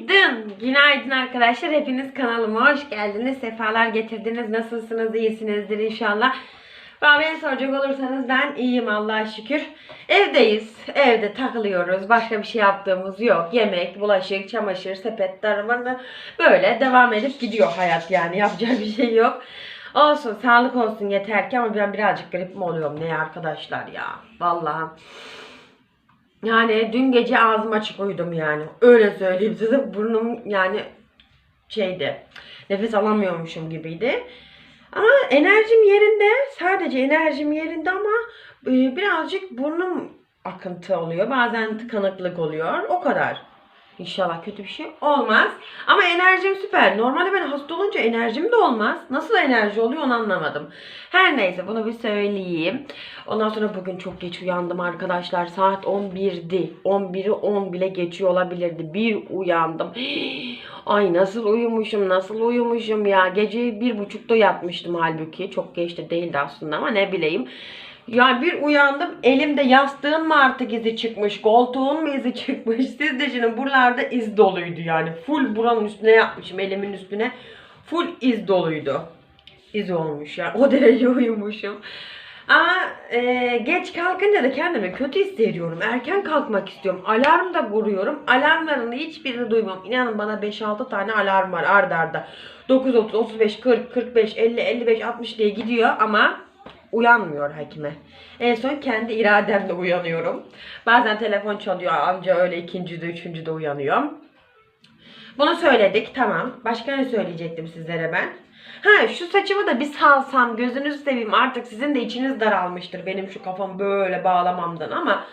Günaydın. Günaydın arkadaşlar. Hepiniz kanalıma hoş geldiniz. Sefalar getirdiniz. Nasılsınız? İyisinizdir inşallah. Beni soracak olursanız ben iyiyim Allah'a şükür. Evdeyiz. Evde takılıyoruz. Başka bir şey yaptığımız yok. Yemek, bulaşık, çamaşır, sepet, darmanı böyle devam edip gidiyor hayat yani. Yapacak bir şey yok. Olsun, sağlık olsun yeter ki ama ben birazcık grip mi oluyorum ne arkadaşlar ya. Vallahi. Yani dün gece ağzım açık uyudum yani. Öyle söyleyeyim size. Burnum yani şeydi. Nefes alamıyormuşum gibiydi. Ama enerjim yerinde. Sadece enerjim yerinde ama e, birazcık burnum akıntı oluyor. Bazen tıkanıklık oluyor. O kadar. İnşallah kötü bir şey olmaz. Ama enerjim süper. Normalde ben hasta olunca enerjim de olmaz. Nasıl enerji oluyor onu anlamadım. Her neyse bunu bir söyleyeyim. Ondan sonra bugün çok geç uyandım arkadaşlar. Saat 11'di. 11'i 10 bile geçiyor olabilirdi. Bir uyandım. Ay nasıl uyumuşum nasıl uyumuşum ya. Gece bir buçukta yatmıştım halbuki. Çok geç de değildi aslında ama ne bileyim. Ya bir uyandım elimde yastığın mı artık izi çıkmış, koltuğun mu izi çıkmış. Siz düşünün buralarda iz doluydu yani. Full buranın üstüne yapmışım elimin üstüne. Full iz doluydu. İz olmuş yani o derece uyumuşum. Ama e, geç kalkınca da kendimi kötü hissediyorum. Erken kalkmak istiyorum. Alarm da kuruyorum. Alarmların da hiçbirini duymam. İnanın bana 5-6 tane alarm var ardarda. arda. 9, 30, 35, 40, 45, 50, 55, 60 diye gidiyor ama uyanmıyor hakime. En son kendi irademle uyanıyorum. Bazen telefon çalıyor amca öyle ikinci de üçüncü de uyanıyorum. Bunu söyledik tamam. Başka ne söyleyecektim sizlere ben? Ha şu saçımı da bir salsam gözünüzü seveyim artık sizin de içiniz daralmıştır benim şu kafam böyle bağlamamdan ama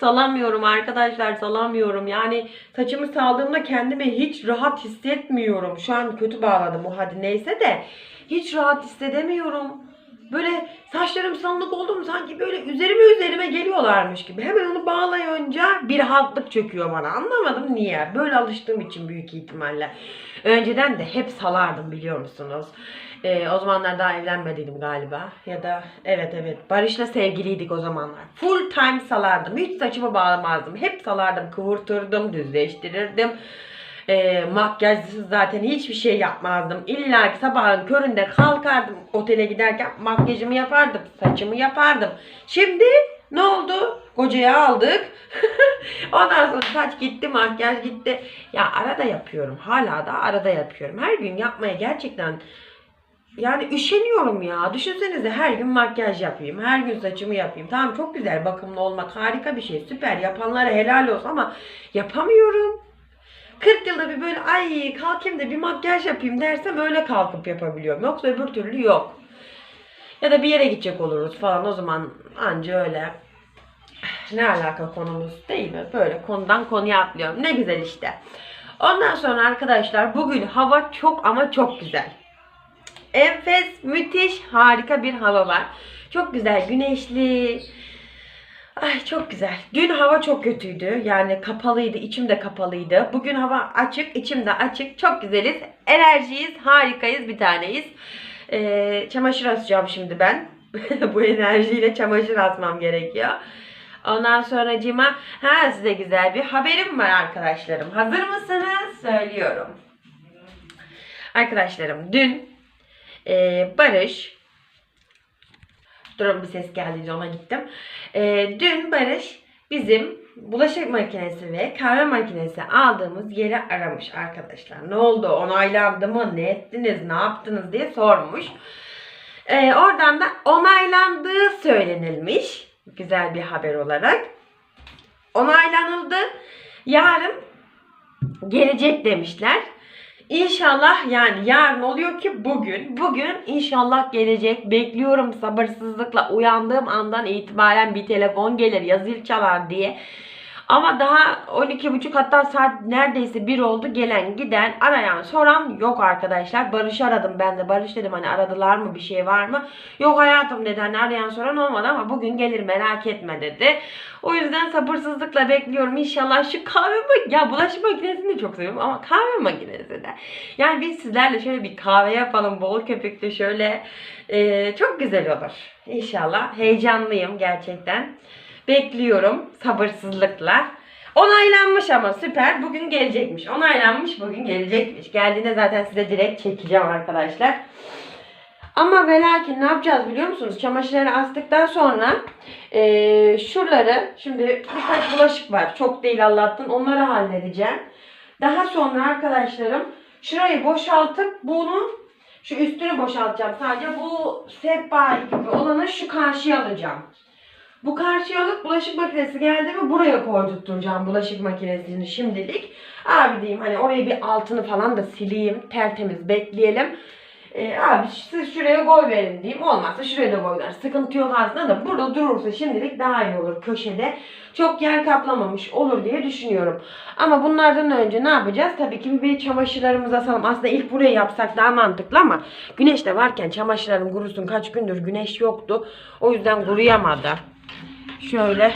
salamıyorum arkadaşlar salamıyorum yani saçımı saldığımda kendimi hiç rahat hissetmiyorum şu an kötü bağladım o hadi neyse de hiç rahat hissedemiyorum böyle saçlarım salınık oldu mu sanki böyle üzerime üzerime geliyorlarmış gibi hemen onu bağlayınca bir rahatlık çöküyor bana anlamadım niye böyle alıştığım için büyük ihtimalle önceden de hep salardım biliyor musunuz ee, o zamanlar daha evlenmediydim galiba. Ya da evet evet Barış'la sevgiliydik o zamanlar. Full time salardım. Hiç saçımı bağlamazdım. Hep salardım. Kıvırtırdım, düzleştirirdim. Ee, makyajsız zaten hiçbir şey yapmazdım. İlla ki sabahın köründe kalkardım otele giderken makyajımı yapardım. Saçımı yapardım. Şimdi ne oldu? Kocayı aldık. Ondan sonra saç gitti, makyaj gitti. Ya arada yapıyorum. Hala da arada yapıyorum. Her gün yapmaya gerçekten yani üşeniyorum ya. Düşünsenize her gün makyaj yapayım. Her gün saçımı yapayım. Tamam çok güzel bakımlı olmak harika bir şey. Süper yapanlara helal olsun ama yapamıyorum. 40 yılda bir böyle ay kalkayım da bir makyaj yapayım dersem öyle kalkıp yapabiliyorum. Yoksa öbür türlü yok. Ya da bir yere gidecek oluruz falan o zaman anca öyle. Ne alaka konumuz değil mi? Böyle konudan konuya atlıyorum. Ne güzel işte. Ondan sonra arkadaşlar bugün hava çok ama çok güzel. Enfes, müthiş, harika bir hava var. Çok güzel, güneşli. Ay çok güzel. Dün hava çok kötüydü. Yani kapalıydı, içim de kapalıydı. Bugün hava açık, içim de açık. Çok güzeliz. Enerjiyiz, harikayız, bir taneyiz. Ee, çamaşır asacağım şimdi ben. Bu enerjiyle çamaşır asmam gerekiyor. Ondan sonra cima, ha size güzel bir haberim var arkadaşlarım. Hazır mısınız? Söylüyorum. Arkadaşlarım dün ee, Barış Durun bir ses geldiğince ona gittim. Ee, dün Barış bizim bulaşık makinesi ve kahve makinesi aldığımız yeri aramış arkadaşlar. Ne oldu? Onaylandı mı? Ne ettiniz? Ne yaptınız diye sormuş. Ee, oradan da onaylandığı söylenilmiş. Güzel bir haber olarak. Onaylanıldı. Yarın gelecek demişler. İnşallah yani yarın oluyor ki bugün. Bugün inşallah gelecek. Bekliyorum sabırsızlıkla uyandığım andan itibaren bir telefon gelir yazı çalar diye. Ama daha 12.30 hatta saat neredeyse 1 oldu. Gelen giden arayan soran yok arkadaşlar. Barış aradım ben de. Barış dedim hani aradılar mı bir şey var mı? Yok hayatım dedi hani arayan soran olmadı ama bugün gelir merak etme dedi. O yüzden sabırsızlıkla bekliyorum. İnşallah şu kahve makinesi. Ya bulaşık makinesini de çok seviyorum ama kahve makinesi de. Yani biz sizlerle şöyle bir kahve yapalım. Bol köpüklü şöyle. Ee, çok güzel olur. İnşallah. Heyecanlıyım gerçekten. Bekliyorum sabırsızlıkla. Onaylanmış ama süper. Bugün gelecekmiş. Onaylanmış bugün gelecekmiş. Geldiğinde zaten size direkt çekeceğim arkadaşlar. Ama ve lakin ne yapacağız biliyor musunuz? Çamaşırları astıktan sonra eee, şuraları şimdi birkaç bulaşık var. Çok değil Allah'tan. Onları halledeceğim. Daha sonra arkadaşlarım şurayı boşaltıp bunu şu üstünü boşaltacağım. Sadece bu sehpa gibi olanı şu karşıya alacağım. Bu karşıya alıp bulaşık makinesi geldi mi buraya koydurtturacağım bulaşık makinesini şimdilik. Abi diyeyim hani orayı bir altını falan da sileyim. Tertemiz bekleyelim. Ee, abi siz şuraya koy verin diyeyim. Olmazsa şuraya da koylar. Sıkıntı yok aslında da burada durursa şimdilik daha iyi olur köşede. Çok yer kaplamamış olur diye düşünüyorum. Ama bunlardan önce ne yapacağız? Tabii ki bir çamaşırlarımızı asalım. Aslında ilk burayı yapsak daha mantıklı ama güneş de varken çamaşırlarım kurusun. Kaç gündür güneş yoktu. O yüzden kuruyamadı. Şöyle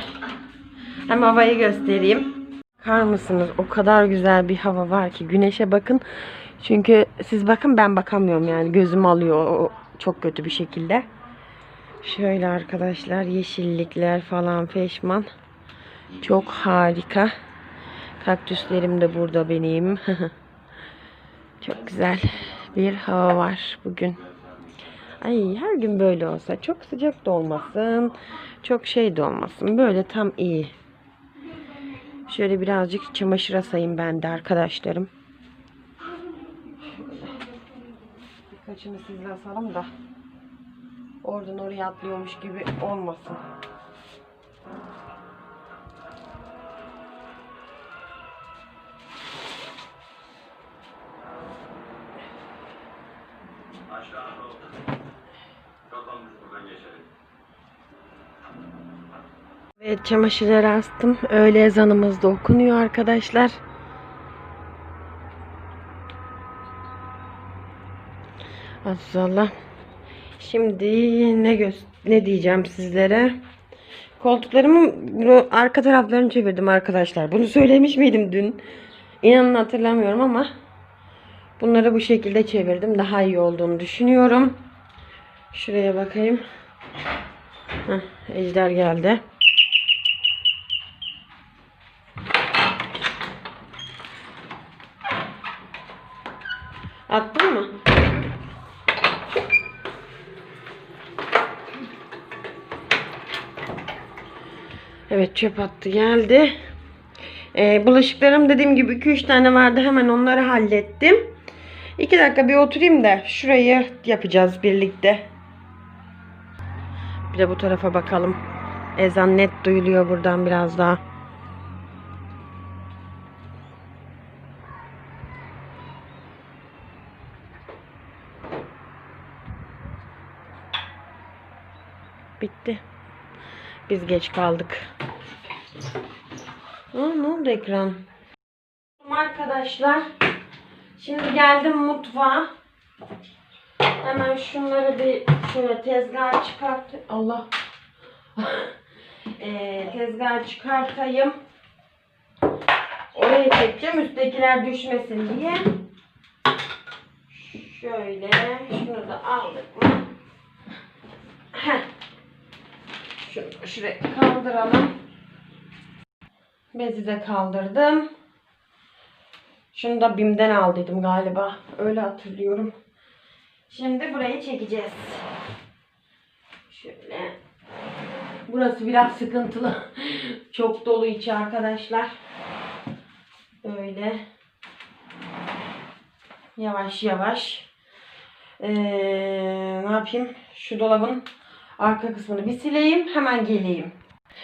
hem havayı göstereyim. Bakar mısınız? O kadar güzel bir hava var ki. Güneşe bakın. Çünkü siz bakın ben bakamıyorum yani. Gözüm alıyor o çok kötü bir şekilde. Şöyle arkadaşlar yeşillikler falan feşman. Çok harika. Kaktüslerim de burada benim. çok güzel bir hava var bugün. Ay her gün böyle olsa çok sıcak da olmasın. Çok şey de olmasın. Böyle tam iyi. Şöyle birazcık çamaşır asayım ben de arkadaşlarım. Birkaçını sizle asalım da oradan oraya atlıyormuş gibi olmasın. Evet çamaşırları astım. Öğle ezanımız da okunuyor arkadaşlar. Allah. Şimdi ne ne diyeceğim sizlere? Koltuklarımın arka taraflarını çevirdim arkadaşlar. Bunu söylemiş miydim dün? İnanın hatırlamıyorum ama bunları bu şekilde çevirdim. Daha iyi olduğunu düşünüyorum. Şuraya bakayım. Heh, ejder geldi. Attın mı? Evet çöp attı geldi. Ee, bulaşıklarım dediğim gibi 2-3 tane vardı. Hemen onları hallettim. 2 dakika bir oturayım da şurayı yapacağız birlikte. Bir de bu tarafa bakalım. Ezan net duyuluyor buradan biraz daha. Bitti. Biz geç kaldık. Aa, ne oldu ekran? Arkadaşlar. Şimdi geldim mutfağa. Hemen şunları bir şöyle tezgaha çıkart. Allah. Eee tezgaha çıkartayım. Oraya çekeceğim üsttekiler düşmesin diye. Şöyle şunu da aldık mı? Heh. Şunu şuraya kaldıralım. Bezi de kaldırdım. Şunu da BİM'den aldıydım galiba. Öyle hatırlıyorum. Şimdi burayı çekeceğiz. Şöyle. Burası biraz sıkıntılı. Çok dolu içi arkadaşlar. Böyle. Yavaş yavaş. Ee, ne yapayım? Şu dolabın arka kısmını bir sileyim. Hemen geleyim.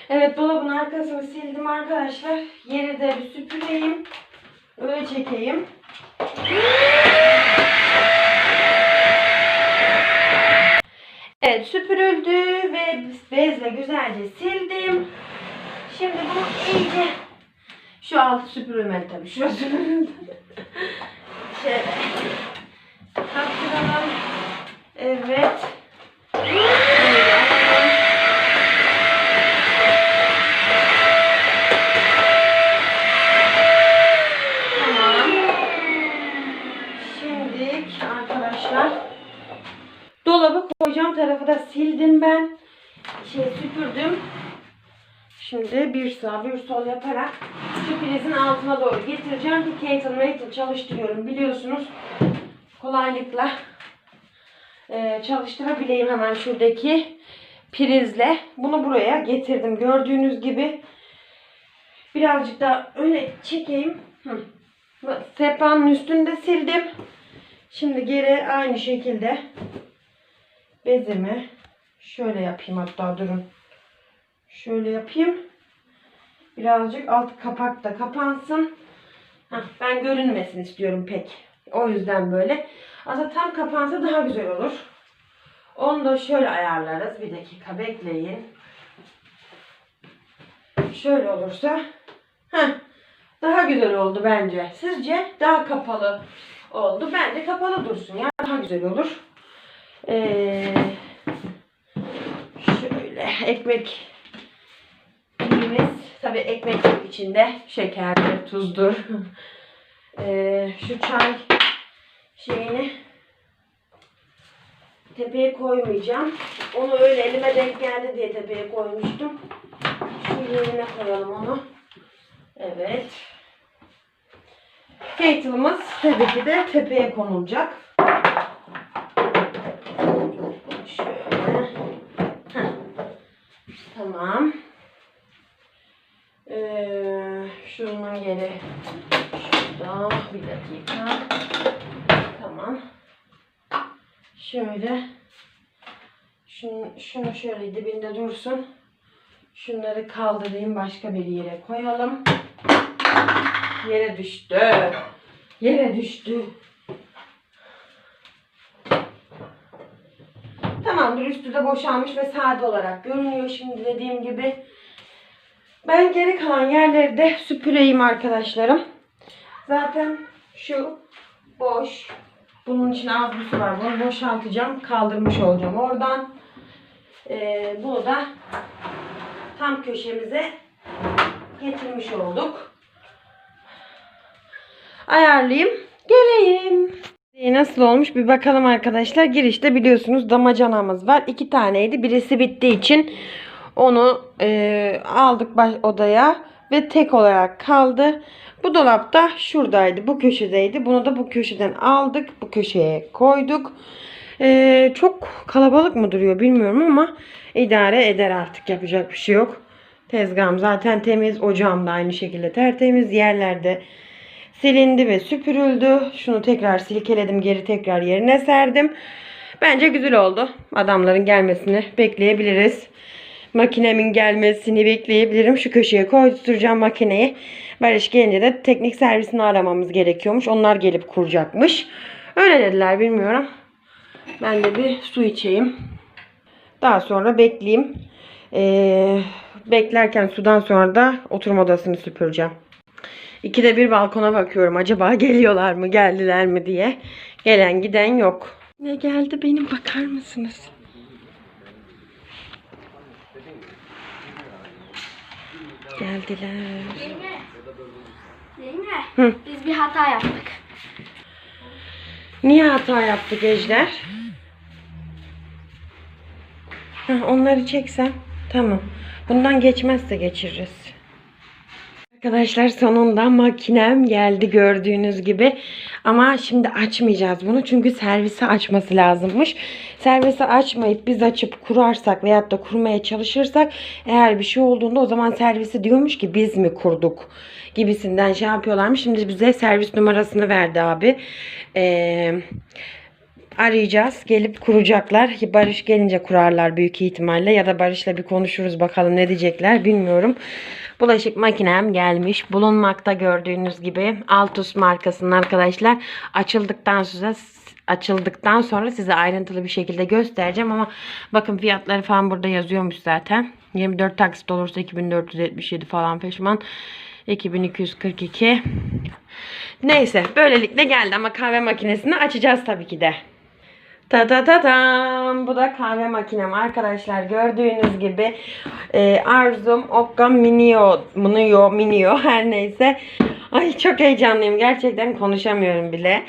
Evet dolabın arkasını sildim arkadaşlar. Yeri de bir süpüreyim. Öyle çekeyim. Evet süpürüldü ve bezle güzelce sildim. Şimdi bunu iyice şu altı süpürülmeli tabii. Şurası. Şöyle kaptıralım. Evet. Böyle alalım. Tamam. Şimdi arkadaşlar dolabı koyacağım tarafı da sildim ben. Şey süpürdüm. Şimdi bir sağ bir sol yaparak şu prizin altına doğru getireceğim ki Ketel Metal çalıştırıyorum biliyorsunuz. Kolaylıkla e, çalıştırabileyim hemen şuradaki prizle. Bunu buraya getirdim. Gördüğünüz gibi birazcık daha öne çekeyim. Hı. Sehpanın üstünde sildim. Şimdi geri aynı şekilde bezimi şöyle yapayım hatta durun. Şöyle yapayım. Birazcık alt kapak da kapansın. Hah, ben görünmesin istiyorum pek. O yüzden böyle. Aslında tam kapansa daha güzel olur. Onu da şöyle ayarlarız. Bir dakika bekleyin. Şöyle olursa heh, daha güzel oldu bence. Sizce daha kapalı oldu. Bence kapalı dursun ya. Daha güzel olur. Ee, şöyle ekmek Bildiğimiz tabi ekmek içinde şekerdir, tuzdur. Ee, şu çay şeyini tepeye koymayacağım. Onu öyle elime denk geldi diye tepeye koymuştum. Şu yerine koyalım onu. Evet. Kettle'ımız tabii ki de tepeye konulacak. Şöyle. Heh. Tamam. Ee, yeri şurada. Bir dakika. Tamam. Şöyle. Şunu, şunu şöyle dibinde dursun. Şunları kaldırayım başka bir yere koyalım. Yere düştü. Yere düştü. Tamamdır üstü de boşalmış ve sade olarak görünüyor şimdi dediğim gibi. Ben geri kalan yerleri de süpüreyim arkadaşlarım. Zaten şu boş. Bunun için az bir su var. Bunu boşaltacağım. Kaldırmış olacağım oradan. Ee, bunu da tam köşemize getirmiş olduk. Ayarlayayım. Geleyim. Nasıl olmuş bir bakalım arkadaşlar. Girişte biliyorsunuz damacanamız var. İki taneydi. Birisi bittiği için onu e, aldık baş odaya ve tek olarak kaldı. Bu dolapta şuradaydı. Bu köşedeydi. Bunu da bu köşeden aldık. Bu köşeye koyduk. E, çok kalabalık mı duruyor bilmiyorum ama idare eder artık. Yapacak bir şey yok. Tezgahım zaten temiz. Ocağım da aynı şekilde tertemiz. Yerlerde silindi ve süpürüldü. Şunu tekrar silkeledim. Geri tekrar yerine serdim. Bence güzel oldu. Adamların gelmesini bekleyebiliriz. Makinemin gelmesini bekleyebilirim. Şu köşeye koyduracağım makineyi. Barış gelince de teknik servisini aramamız gerekiyormuş. Onlar gelip kuracakmış. Öyle dediler bilmiyorum. Ben de bir su içeyim. Daha sonra bekleyeyim. Ee, beklerken sudan sonra da oturma odasını süpüreceğim. İkide bir balkona bakıyorum. Acaba geliyorlar mı, geldiler mi diye. Gelen giden yok. Ne geldi benim bakar mısınız? Geldiler. Zeynep. Hı. Biz bir hata yaptık. Niye hata yaptık Ejder? Heh, onları çeksem. Tamam. Bundan geçmezse geçiririz. Arkadaşlar sonunda makinem geldi gördüğünüz gibi. Ama şimdi açmayacağız bunu. Çünkü servisi açması lazımmış. Servisi açmayıp biz açıp kurarsak veyahut da kurmaya çalışırsak eğer bir şey olduğunda o zaman servisi diyormuş ki biz mi kurduk gibisinden şey yapıyorlarmış. Şimdi bize servis numarasını verdi abi. Eee arayacağız. Gelip kuracaklar. Barış gelince kurarlar büyük ihtimalle. Ya da Barış'la bir konuşuruz bakalım ne diyecekler bilmiyorum. Bulaşık makinem gelmiş. Bulunmakta gördüğünüz gibi. Altus markasının arkadaşlar. Açıldıktan sonra açıldıktan sonra size ayrıntılı bir şekilde göstereceğim ama bakın fiyatları falan burada yazıyormuş zaten. 24 taksit olursa 2477 falan peşman. 2242. Neyse böylelikle geldi ama kahve makinesini açacağız tabii ki de. Ta ta ta tam. Bu da kahve makinem arkadaşlar. Gördüğünüz gibi e, Arzum Okka Minio, Minio, Minio her neyse. Ay çok heyecanlıyım. Gerçekten konuşamıyorum bile.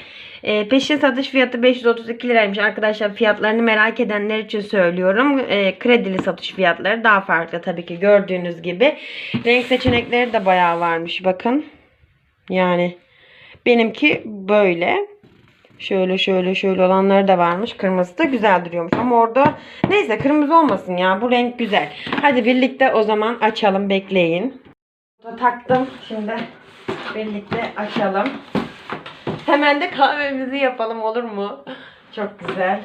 E, peşin satış fiyatı 532 liraymış arkadaşlar. Fiyatlarını merak edenler için söylüyorum. E, kredili satış fiyatları daha farklı tabii ki gördüğünüz gibi. Renk seçenekleri de bayağı varmış bakın. Yani benimki böyle. Şöyle şöyle şöyle olanları da varmış. Kırmızı da güzel duruyormuş. Ama orada neyse kırmızı olmasın ya. Bu renk güzel. Hadi birlikte o zaman açalım. Bekleyin. Taktım. Şimdi birlikte açalım. Hemen de kahvemizi yapalım olur mu? Çok güzel.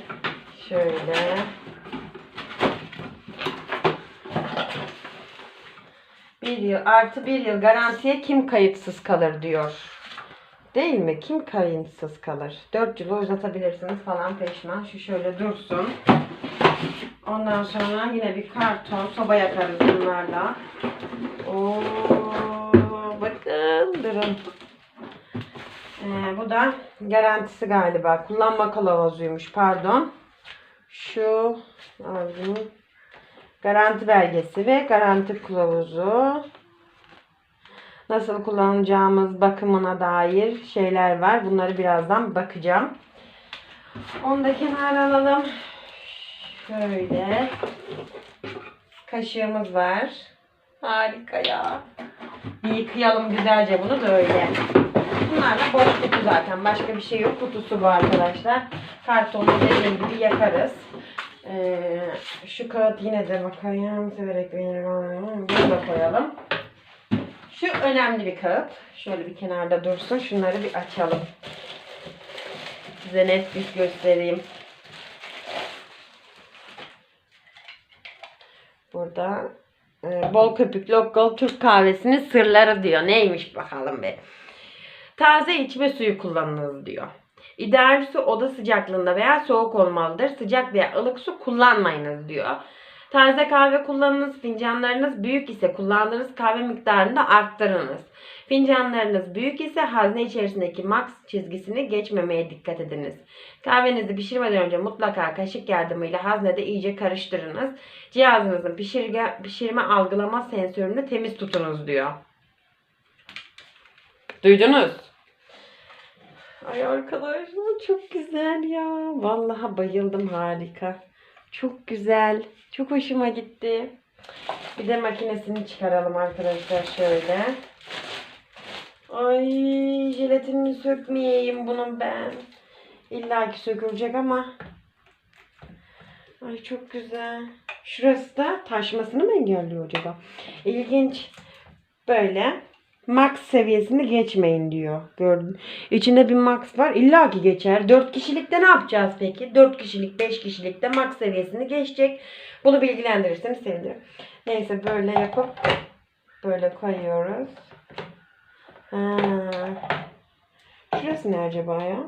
Şöyle. Bir yıl artı bir yıl garantiye kim kayıtsız kalır diyor. Değil mi? Kim kayıtsız kalır? 4 yılı uzatabilirsiniz falan peşman. Şu şöyle dursun. Ondan sonra yine bir karton soba yakarız bunlarla. Oo, bakın durun. Ee, bu da garantisi galiba. Kullanma kılavuzuymuş pardon. Şu ağzının garanti belgesi ve garanti kılavuzu. Nasıl kullanacağımız bakımına dair şeyler var. Bunları birazdan bakacağım. Onu da kenara alalım. Şöyle. Kaşığımız var. Harika ya. Bir yıkayalım güzelce bunu böyle. Bunlar da boş kutu zaten. Başka bir şey yok. Kutusu bu arkadaşlar. Kartonu dediğim gibi yakarız. Ee, şu kağıt yine de bakayım. Severek beğenirim. Bunu da koyalım. Şu önemli bir kağıt. Şöyle bir kenarda dursun. Şunları bir açalım. Size net bir göstereyim. Burada e, bol köpüklü okkalı Türk kahvesinin sırları diyor. Neymiş bakalım be. Taze içme suyu kullanınız diyor. İdeal su oda sıcaklığında veya soğuk olmalıdır. Sıcak veya ılık su kullanmayınız diyor. Taze kahve kullanınız. Fincanlarınız büyük ise kullandığınız kahve miktarını da arttırınız. Fincanlarınız büyük ise hazne içerisindeki max çizgisini geçmemeye dikkat ediniz. Kahvenizi pişirmeden önce mutlaka kaşık yardımıyla haznede iyice karıştırınız. Cihazınızın pişirge, pişirme algılama sensörünü temiz tutunuz diyor. Duydunuz? Ay arkadaşlar çok güzel ya. Vallahi bayıldım harika. Çok güzel. Çok hoşuma gitti. Bir de makinesini çıkaralım arkadaşlar şöyle. Ay jelatinini sökmeyeyim bunun ben. İlla ki sökülecek ama. Ay çok güzel. Şurası da taşmasını mı engelliyor acaba? İlginç. Böyle max seviyesini geçmeyin diyor. Gördün. İçinde bir max var. İlla ki geçer. 4 kişilikte ne yapacağız peki? 4 kişilik, 5 kişilikte max seviyesini geçecek. Bunu bilgilendirirseniz sevinirim. Neyse böyle yapıp böyle koyuyoruz. Ha. Şurası ne acaba ya?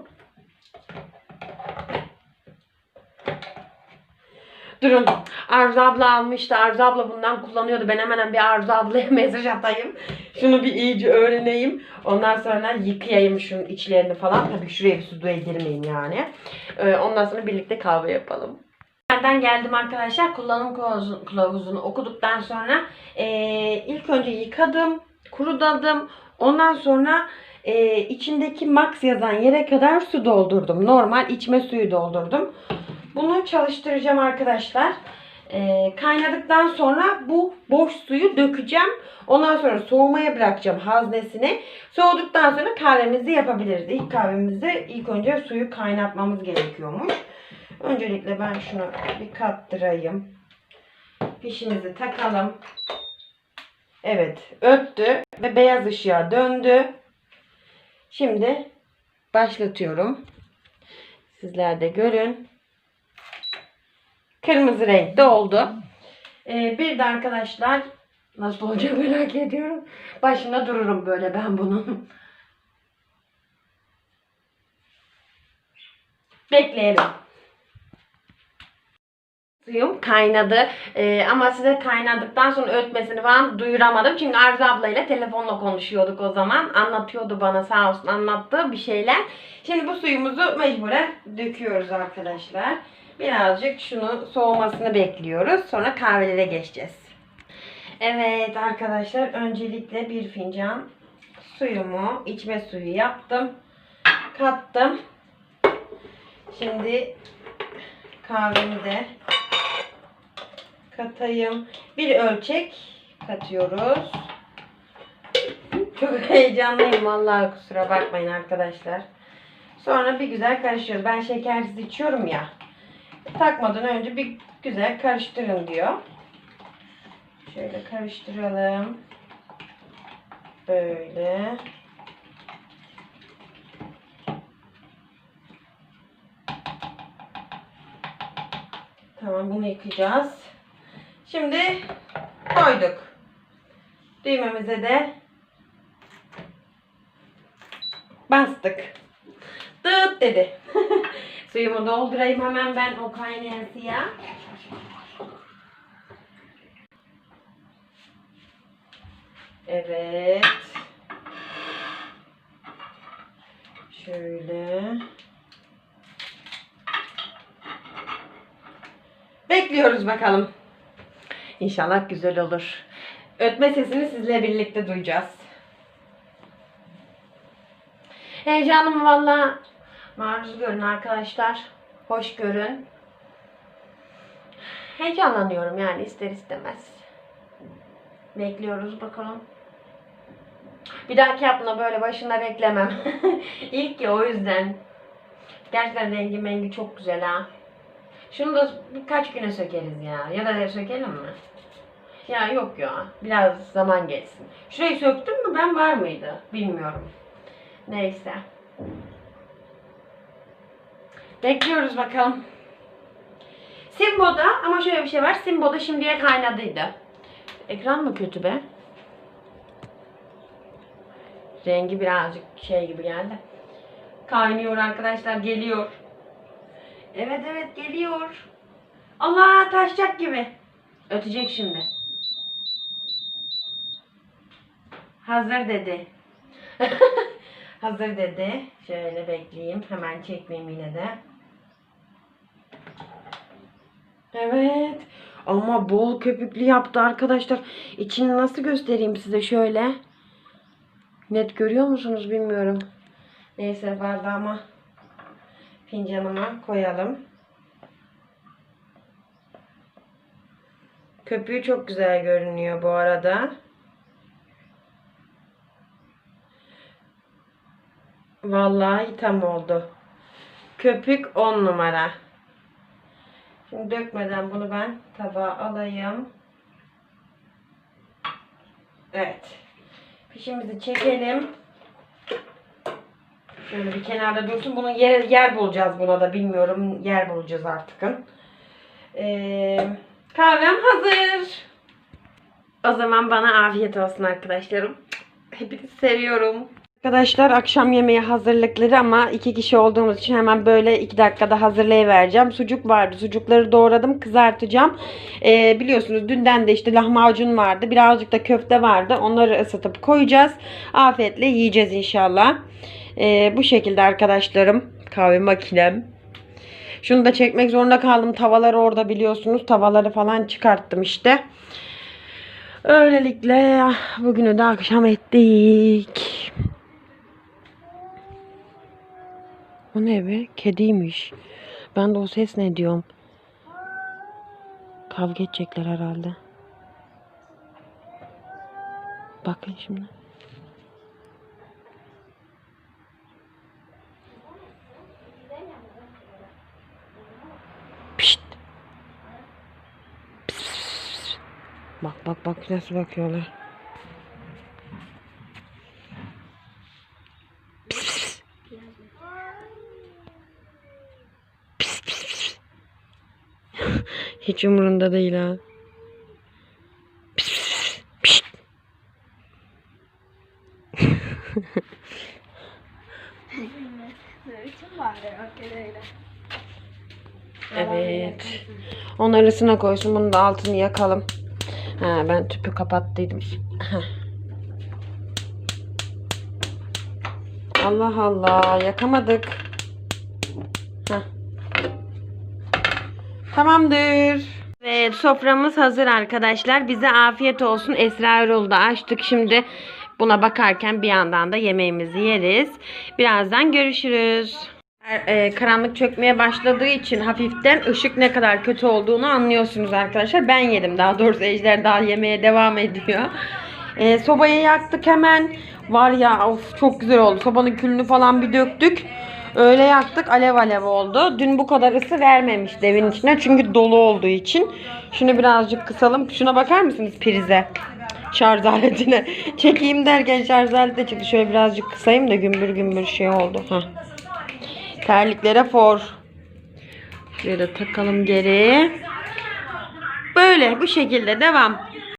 Durun. Arzu abla almıştı. Arzu abla bundan kullanıyordu. Ben hemen bir Arzu ablaya mesaj atayım. Şunu bir iyice öğreneyim. Ondan sonra yıkayayım şunun içlerini falan. Tabii şuraya bir su değdirmeyeyim yani. Ee, ondan sonra birlikte kahve yapalım. Nereden geldim arkadaşlar? Kullanım kılavuzu- kılavuzunu okuduktan sonra ee, ilk önce yıkadım, kuruladım. Ondan sonra ee, içindeki max yazan yere kadar su doldurdum. Normal içme suyu doldurdum. Bunu çalıştıracağım arkadaşlar. Ee, kaynadıktan sonra bu boş suyu dökeceğim. Ondan sonra soğumaya bırakacağım haznesini. Soğuduktan sonra kahvemizi yapabiliriz. İlk kahvemizi ilk önce suyu kaynatmamız gerekiyormuş. Öncelikle ben şunu bir kattırayım. Fişimizi takalım. Evet öttü ve beyaz ışığa döndü. Şimdi başlatıyorum. Sizler de görün. Kırmızı renkte oldu. Ee, bir de arkadaşlar nasıl olacak merak ediyorum. Başında dururum böyle ben bunun. Bekleyelim. Suyum kaynadı Ee, ama size kaynadıktan sonra ötmesini falan duyuramadım. Çünkü Arzu ablayla telefonla konuşuyorduk o zaman. Anlatıyordu bana sağ olsun anlattığı bir şeyler. Şimdi bu suyumuzu mecburen döküyoruz arkadaşlar. Birazcık şunu soğumasını bekliyoruz. Sonra kahvelere geçeceğiz. Evet arkadaşlar öncelikle bir fincan suyumu içme suyu yaptım. Kattım. Şimdi kahvemi de katayım. Bir ölçek katıyoruz. Çok heyecanlıyım vallahi kusura bakmayın arkadaşlar. Sonra bir güzel karıştırıyoruz. Ben şekersiz içiyorum ya. Takmadan önce bir güzel karıştırın diyor. Şöyle karıştıralım. Böyle. Tamam bunu yıkayacağız. Şimdi koyduk. Düğmemize de bastık. Dıt dedi. Suyumu doldurayım hemen ben o kaynayan siyah. Evet. Şöyle. Bekliyoruz bakalım. İnşallah güzel olur. Ötme sesini sizle birlikte duyacağız. Heyecanımı valla maruz görün arkadaşlar. Hoş görün. Heyecanlanıyorum yani ister istemez. Bekliyoruz bakalım. Bir dahaki yapına böyle başında beklemem. İlk ya o yüzden. Gerçekten rengi mengi çok güzel ha. Şunu da birkaç güne sökeriz ya. Ya da sökelim mi? Ya yok ya. Biraz zaman geçsin. Şurayı söktüm mü ben var mıydı? Bilmiyorum. Neyse. Bekliyoruz bakalım. Simbo'da ama şöyle bir şey var. Simbo'da şimdiye kaynadıydı. Ekran mı kötü be? Rengi birazcık şey gibi geldi. Kaynıyor arkadaşlar geliyor. Evet evet geliyor. Allah taşacak gibi. Ötecek şimdi. Hazır dedi. Hazır dedi. Şöyle bekleyeyim. Hemen çekmeyeyim yine de. Evet. Ama bol köpüklü yaptı arkadaşlar. İçini nasıl göstereyim size şöyle. Net görüyor musunuz bilmiyorum. Neyse bardağıma fincanıma koyalım. Köpüğü çok güzel görünüyor bu arada. Vallahi tam oldu. Köpük 10 numara. Şimdi dökmeden bunu ben tabağa alayım. Evet. Pişimizi çekelim. Şöyle bir kenarda dursun. Bunun yer, yer bulacağız buna da. Bilmiyorum. Yer bulacağız artık. Ee, kahvem hazır. O zaman bana afiyet olsun arkadaşlarım. Hepinizi seviyorum. Arkadaşlar akşam yemeği hazırlıkları ama iki kişi olduğumuz için hemen böyle iki dakikada hazırlayıvereceğim. Sucuk vardı. Sucukları doğradım. Kızartacağım. Ee, biliyorsunuz dünden de işte lahmacun vardı. Birazcık da köfte vardı. Onları ısıtıp koyacağız. Afiyetle yiyeceğiz inşallah. Ee, bu şekilde arkadaşlarım. Kahve makinem. Şunu da çekmek zorunda kaldım. Tavaları orada biliyorsunuz. Tavaları falan çıkarttım işte. Öylelikle bugünü de akşam ettik. O ne be? Kediymiş. Ben de o ses ne diyorum. Kavga edecekler herhalde. Bakın şimdi. Pişt. Pis, pis, pis. Bak bak bak nasıl bakıyorlar. Pis, pis, pis. Pis, pis, pis. Hiç umurunda değil ha. Pis, pis, pis. Evet. Onu arasına koysun. Bunu da altını yakalım. Ha, ben tüpü kapattıydım. Allah Allah. Yakamadık. Heh. Tamamdır. Evet soframız hazır arkadaşlar. Bize afiyet olsun. Esra Erol'u da açtık. Şimdi buna bakarken bir yandan da yemeğimizi yeriz. Birazdan görüşürüz. e, karanlık çökmeye başladığı için hafiften ışık ne kadar kötü olduğunu anlıyorsunuz arkadaşlar. Ben yedim daha doğrusu Ejder daha yemeye devam ediyor. E, sobayı yaktık hemen. Var ya of çok güzel oldu. Sobanın külünü falan bir döktük. Öyle yaktık alev alev oldu. Dün bu kadar ısı vermemiş devin içine çünkü dolu olduğu için. Şunu birazcık kısalım. Şuna bakar mısınız prize? Şarj aletine. Çekeyim derken şarj aleti de çıktı. Şöyle birazcık kısayım da gümbür gümbür şey oldu. Heh. Terliklere for. Şuraya da takalım geri. Böyle bu şekilde devam.